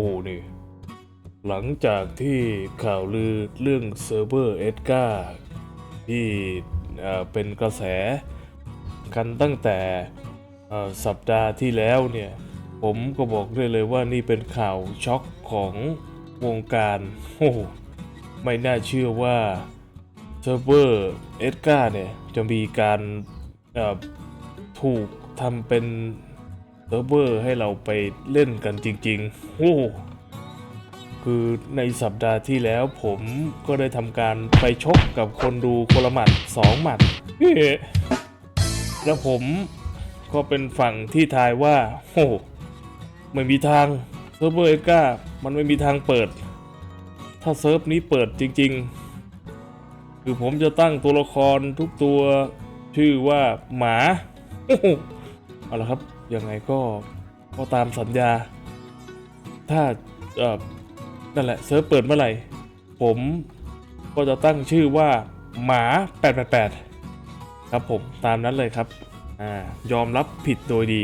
โอ้นี่ หลังจากที่ข่าวลือเรื่องเซิร์ฟเวอร์เอ็ดกาที่เป็นกระแสกันตั้งแต่สัปดาห์ที่แล้วเนี่ย ผมก็บอกได้เลยว่านี่เป็นข่าวช็อกของวงการ โอ้ไม่น่าเชื่อว่าเซิร์ฟเวอร์เอ็ดกาเนี่ย จะมีการถูกทำเป็น เซิร์ฟเวอร์ให้เราไปเล่นกันจริงๆโอ้โหคือในสัปดาห์ที่แล้วผมก็ได้ทำการไปชกกับคนดูคนละหมัดสองหมัด แล้วผมก็เป็นฝั่งที่ทายว่าโอ้ไม่มีทางเซิร์ฟเวอร์เอก้ามันไม่มีทางเปิด ถ้าเซิร์ฟนี้เปิดจริง ๆ คือผมจะตั้งตัวละครทุกตัวชื่อว่าหมาโอ้เอาละครับ ยังไงก็ก็ตามสัญญา ถ้าเออนั่นแหละเซิร์ฟเปิดเมื่อไหร่ ผมก็จะตั้งชื่อว่าหมา 888 ครับผมตามนั้นเลยครับอ่ายอมรับผิดโดยดี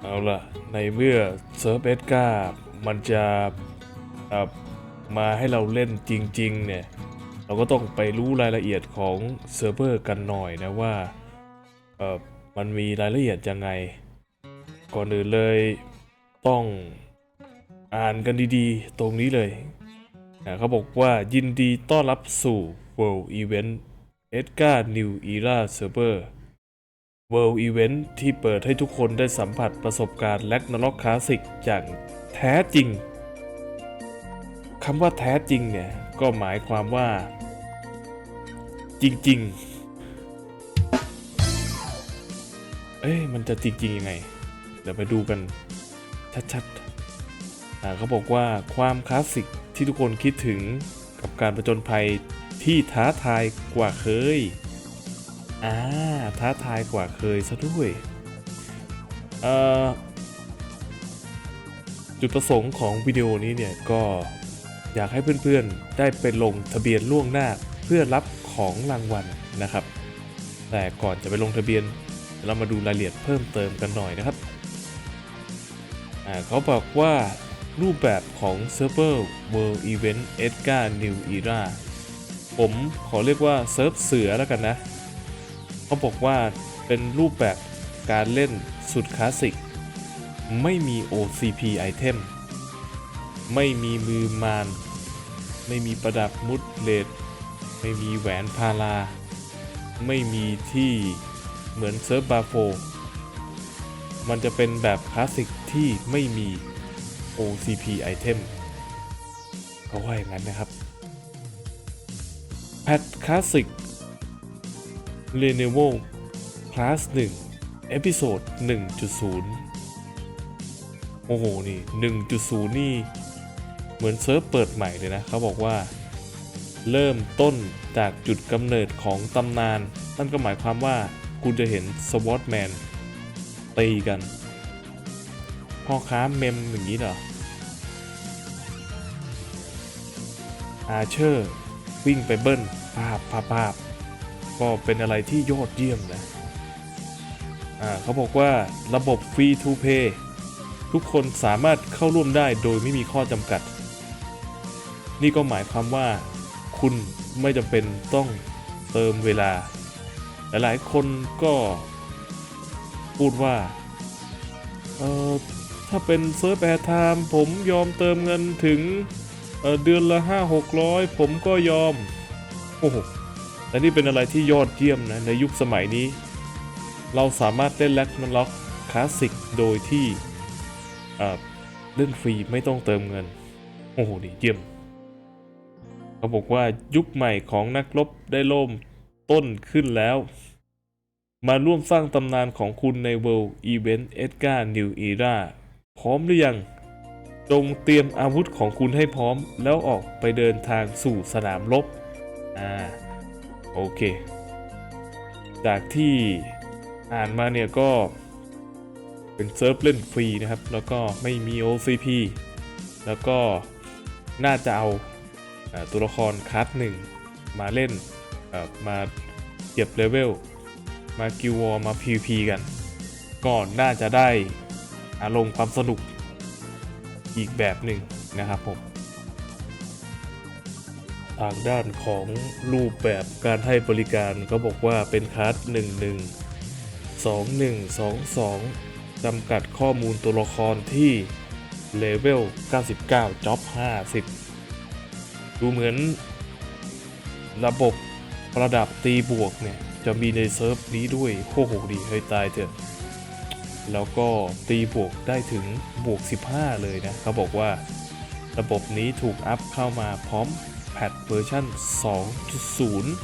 เอาล่ะ ในเมื่อเซิร์ฟเอสกามันจะมาให้เราเล่นจริง ๆ เนี่ย เราก็ต้องไปรู้รายละเอียดของเซิร์ฟเวอร์กันหน่อยนะว่าเออมันมีรายละเอียดยังไง ก่อนอื่นเลยต้องอ่านกันดีๆ ตรงนี้เลยนะเขาบอกว่ายินดีต้อนรับสู่ World Event Edgar New Era Server World Event ที่เปิดให้ทุกคนได้สัมผัสประสบการณ์แลกนล็อกคลาสสิกอย่างแท้จริงคำว่าแท้จริงเนี่ย ก็หมายความว่า จริง ๆ เอ้ยมันจะจริง ๆ ยังไง เดี๋ยวไปดูกัน ชัดๆอ่าเขาบอกว่าความคลาสสิกที่ทุกคนคิดถึงกับการประจนภัยที่ท้าทายกว่าเคย อ่า ท้าทายกว่าเคยซะด้วย เอ่อ จุดประสงค์ของวิดีโอนี้เนี่ยก็อยากให้เพื่อนๆ ได้ไปลงทะเบียนล่วงหน้าเพื่อรับ ของรางวัลนะครับ แต่ก่อนจะไปลงทะเบียน เรามาดูรายละเอียดเพิ่มเติมกันหน่อยนะครับเขาบอกว่ารูปแบบของ Server World Event Edgar New Era ผมขอเรียกว่าเซิร์ฟเสือแล้วกันนะ เขาบอกว่าเป็นรูปแบบการเล่นสุดคลาสสิก ไม่มี OCP item ไม่มีมือมาน ไม่มีประดับมุดเลด ไม่มีแหวนพาราไม่มีที่เหมือนเซิร์ฟบาโฟ มันจะเป็นแบบคลาสสิกที่ไม่มี OCP item เขาว่าอย่างนั้นนะครับ แพทคลาสสิก r e n e w a l Class 1เอพิโซด1.0 โอ้โห นี่ 1.0 นี่ เหมือนเซิร์ฟเปิดใหม่เลยนะ เขาบอกว่า เริ่มต้นจากจุดกำเนิดของตำนาน นั่นก็หมายความว่าคุณจะเห็นสวอตแมนตีกัน พ่อค้าเมมอย่างนี้เหรออาเชอร์วิ่งไปเบิ้ลภาพภาพภาพก็เป็นอะไรที่ยอดเยี่ยมนะอ่าเขาบอกว่าระบบฟรีทูเพย์ทุกคนสามารถเข้าร่วมได้โดยไม่มีข้อจำกัด นี่ก็หมายความว่า คุณไม่จำเป็นต้องเติมเวลา หลายๆ คนก็พูดว่า เออถ้าเป็นเซิร์ฟแอร์ไทม์ผมยอมเติมเงินถึงเเดือนละ 5 600 ผมก็ยอม โอ้โหแต่นี่เป็นอะไรที่ยอดเยี่ยมนะ ในยุคสมัยนี้ เราสามารถเล่นแล็กนันล็อกคลาสสิกโดยที่เอ่อเล่นฟรีไม่ต้องเติมเงิน โอ้โหดีเยี่ยม เขาบอกว่ายุคใหม่ของนักรบได้ล่มต้นขึ้นแล้ว มาร่วมสร้างตำนานของคุณใน World Event Edgar New Era พร้อมหรือยัง จงเตรียมอาวุธของคุณให้พร้อมแล้วออกไปเดินทางสู่สนามรบ อ่า โอเค จากที่อ่านมาเนี่ยก็เป็นเซิร์ฟเล่นฟรีนะครับ แล้วก็ไม่มี OCP แล้วก็น่าจะเอาอ่า ตัวละครคัสหนึ่งมาเล่นมาเก็บเลเวลมากิววอมา PVP กันก่อนน่าจะได้อารมณ์ความสนุกอีกแบบหนึ่งนะครับผมทางด้านของรูปแบบการให้บริการก็บอกว่าเป็นคัส11 2122จำกัดข้อมูลตัวละครที่เลเวล 99จ็อบ50 ดูเหมือนระบบระดับตีบวกเนี่ย จะมีในเซิร์ฟนี้ด้วยโอ้โหดีเฮ้ยตายเถอะ แล้วก็ตีบวกได้ถึงบวก 15 เลยนะ เขาบอกว่าระบบนี้ถูกอัพเข้ามาพร้อมแพทเวอร์ชัน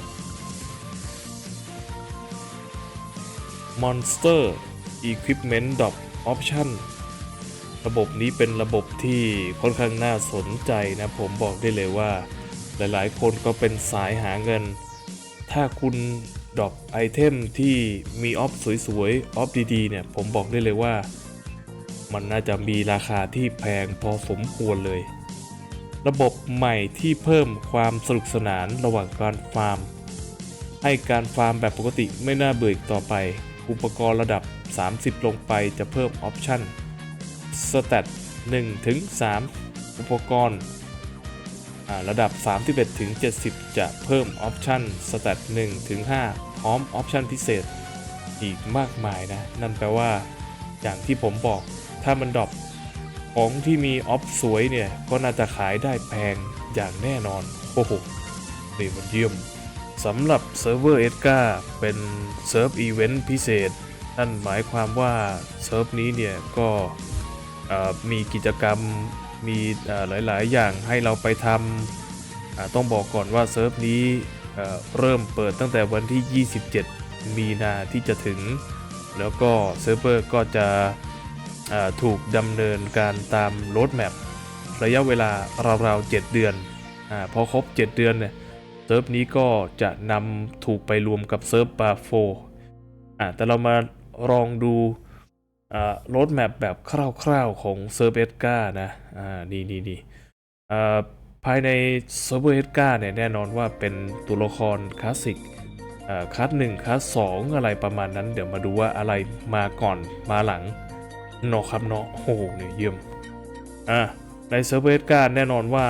2.0 Monster Equipment Drop Option ระบบนี้เป็นระบบที่ค่อนข้างน่าสนใจนะผมบอกได้เลยว่า หลายๆ คนก็เป็นสายหาเงิน ถ้าคุณดรอปไอเทมที่มีออฟสวยๆ ออฟดีๆ เนี่ยผมบอกได้เลยว่า มันน่าจะมีราคาที่แพงพอสมควรเลย ระบบใหม่ที่เพิ่มความสนุกสนานระหว่างการฟาร์ม ให้การฟาร์มแบบปกติไม่น่าเบื่ออีกต่อไป อุปกรณ์ระดับ 30 ลงไปจะเพิ่มออปชั่น สเตต1ถึง3อุปกรณ์ระดับ 31ถึง70 จะเพิ่มออปชันสเตต1ถึง5พร้อมออปชันพิเศษอีกมากมายนะ นั่นแปลว่า อย่างที่ผมบอกถ้ามันดรอปของที่มีออฟสวยเนี่ย ก็น่าจะขายได้แพงอย่างแน่นอน โอ้โหนี่มันเยี่ยมสำหรับเซิร์ฟเวอร์เอสกาเป็นเซิร์ฟอีเวนต์พิเศษ นั่นหมายความว่าเซิร์ฟนี้เนี่ย ก็ มีกิจกรรมมีหลาย ๆ อย่างให้เราไปทำต้องบอกก่อนว่าเซิร์ฟนี้เริ่มเปิดตั้งแต่วันที่ 27 มีนาที่จะถึง แล้วก็เซิร์ฟเวอร์ก็จะถูกดำเนินการตามโรดแมประยะเวลาราวๆ 7 เดือนอพอครบ 7 เดือนเนี่ยเซิร์ฟนี้ก็จะนำถูกไปรวมกับเซิร์ฟบาโฟแต่เรามาลองดู รถแมพแบบคร่าวๆของเซิร์ฟเอสกานะ อ่านี่นี่นี่อ่าภายในเซิร์ฟเวอร์เอสกาเนี่ย แน่นอนว่าเป็นตัวละครคลาสสิกอ่าคัสหนึ่งคัสสองอะไรประมาณนั้น เดี๋ยวมาดูว่าอะไรมาก่อนมาหลังเนาะครับเนาะโอ้โหเนี่ยเยี่ยม อ่า ในเซิร์ฟเวอร์เอสกาแน่นอนว่า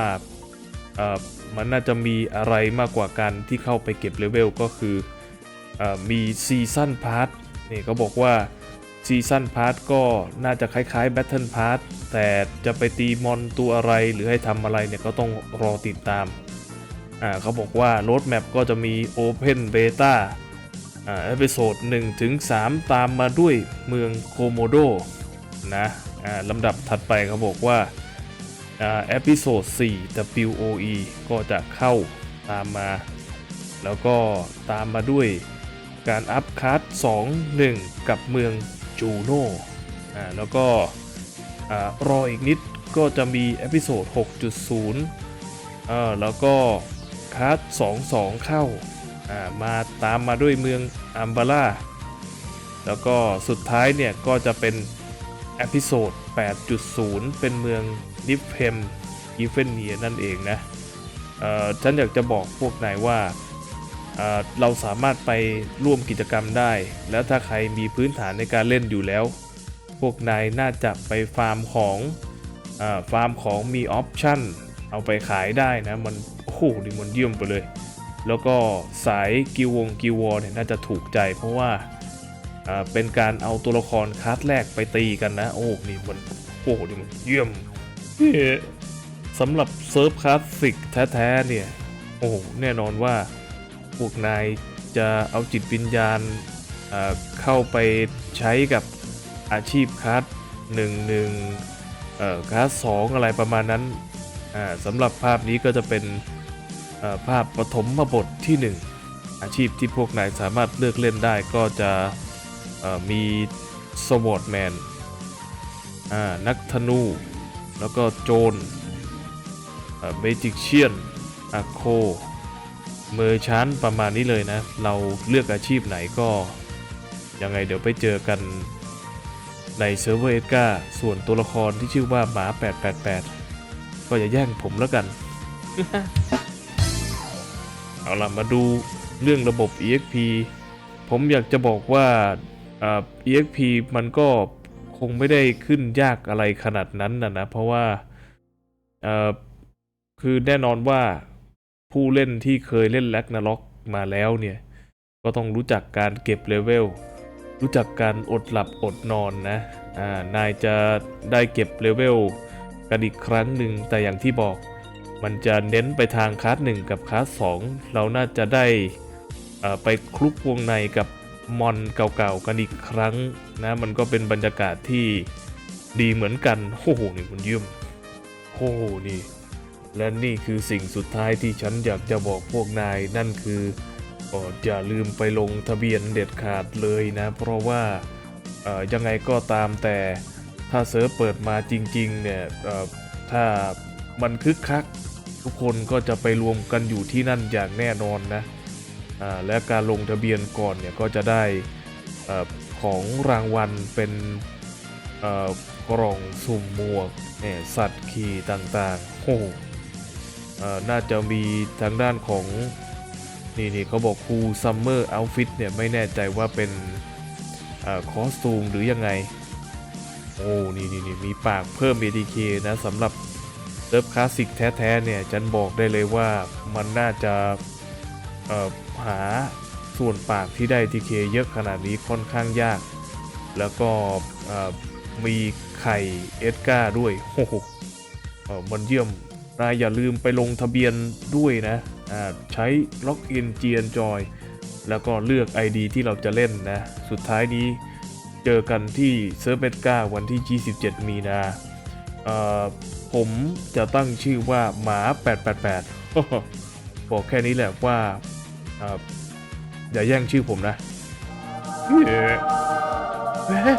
อ่อมันน่าจะมีอะไรมากกว่าการที่เข้าไปเก็บเลเวลก็คืออมีซีซั o นพาร์ทนี่ก็บอกว่า ซีซั o นพาร์ทก็น่าจะคล้ายๆแบทเทิลพาร์ทแต่จะไปตีมอนตัวอะไรหรือให้ทำอะไรเนี่ยก็ต้องรอติดตาม อ่าเขาบอกว่าโรดแมปก็จะมี Open Beta อ่าเอพิโซด1ถึง3ตามมาด้วยเมืองโคโมโดนะอ่าลำดับถัดไปเขาบอกว่าอ่าเอพิโซด4 WOE ก็จะเข้าตามมา แล้วก็ตามมาด้วยการอัพคัส2 1 กับเมือง จูโน่อ่าแล้วก็อ่ารออีกนิดก็จะมีเอพิโซด 6.0อ่าแล้วก็คัส2 2 เข้าอ่ามาตามมาด้วยเมืองอัมบาร่าแล้วก็สุดท้ายเนี่ยก็จะเป็นเอพิโซด 8.0 เป็นเมืองนิฟเพมอีเฟนเนียนั่นเองนะเอ่อฉันอยากจะบอกพวกนายว่า เราสามารถไปร่วมกิจกรรมได้ แล้วถ้าใครมีพื้นฐานในการเล่นอยู่แล้ว พวกนายน่าจะไปฟาร์มของอฟาร์มของมีออปชั่นเอาไปขายได้นะ มันโอ้โหดิมันเยี่ยมไปเลย แล้วก็สายกิววงกิววอร์เนี่ยน่าจะถูกใจ เพราะว่าเป็นการเอาตัวละครคลาสแรกไปตีกันนะ โอ้นี่มันโอ้นี่มันเยี่ยมเฮ้สำหรับเซิร์ฟคลาสสิกแท้ๆเนี่ย โอ้แน่นอนว่า พวกนายจะเอาจิตวิญญาณเข้าไปใช้กับอาชีพคลาสหนึ่งหนึ่งคลาสสองอะไรประมาณนั้นสำหรับภาพนี้ก็จะเป็นภาพปฐมบทที่หนึ่งอาชีพที่พวกนายสามารถเลือกเล่นได้ก็จะมีสวอตแมนนักธนู แล้วก็โจรเมจิกเชียนอาโค มอชันประมาณนี้เลยนะ เราเลือกอาชีพไหนก็ ยังไงเดี๋ยวไปเจอกันในเซิร์ฟเวอร์เอสกาส่วนตัวละครที่ชื่อว่าหมา 888 ก็อย่าแย่งผมแล้วกัน เอาล่ะมาดูเรื่องระบบ EXP ผมอยากจะบอกว่าอ่า EXP มันก็คงไม่ได้ขึ้นยากอะไรขนาดนั้นนะนะ เพราะว่าคือแน่นอนว่า ผู้เล่นที่เคยเล่นแล็กนาล็อกมาแล้วเนี่ย ก็ต้องรู้จักการเก็บเลเวล รู้จักการอดหลับอดนอนนะ อ่า นายจะได้เก็บเลเวลกันอีกครั้งหนึ่งแต่อย่างที่บอก มันจะเน้นไปทางคลาสหนึ่งกับคลาสสองเราน่าจะได้อ่อไปคลุกวงในกับมอนเก่าๆกันอีกครั้งนะ มันก็เป็นบรรยากาศที่ดีเหมือนกัน โอ้โห นี่มันเยี่ยมโอ้โห นี่ และนี่คือสิ่งสุดท้ายที่ฉันอยากจะบอกพวกนายนั่นคือก็อย่าลืมไปลงทะเบียนเด็ดขาดเลยนะ เพราะว่ายังไงก็ตามแต่ถ้าเซิร์ฟเปิดมาจริงๆเนี่ยถ้ามันคึกคัก ทุกคนก็จะไปรวมกันอยู่ที่นั่นอย่างแน่นอนนะและการลงทะเบียนก่อนเนี่ยก็จะได้ของรางวัลเป็นกล่องสุ่มหมวกเนี่ยสัตว์ขี่ต่างๆโอ้ น่าจะมีทางด้านของนี่นี่เขาบอกคูซัมเมอร์เอาฟิตเนี่ยไม่แน่ใจว่าเป็นอคอสตูมหรือยังไง โอ้นี่นี่นี่มีปากเพิ่ม ATK นะสำหรับเซิร์ฟคลาสสิกแท้ๆเนี่ยฉันบอกได้เลยว่ามันน่าจะหาส่วนปากที่ได้ทีเคเยอะขนาดนี้ค่อนข้างยาก แล้วก็มีไข่เอสกาด้วยโอ้โหมันเยี่ยม นายอย่าลืมไปลงทะเบียนด้วยนะอ่าใช้ล็อกอิน GN Joy แล้วก็เลือก ID ที่เราจะเล่นนะ สุดท้ายนี้เจอกันที่เซิร์ฟเบกาวันที่ 27 มีนาอ่อผมจะตั้งชื่อว่าหมา 888 บอกแค่นี้แหละว่าอ่ออย่าแย่งชื่อผมนะเอ๊ะเอ๊ะ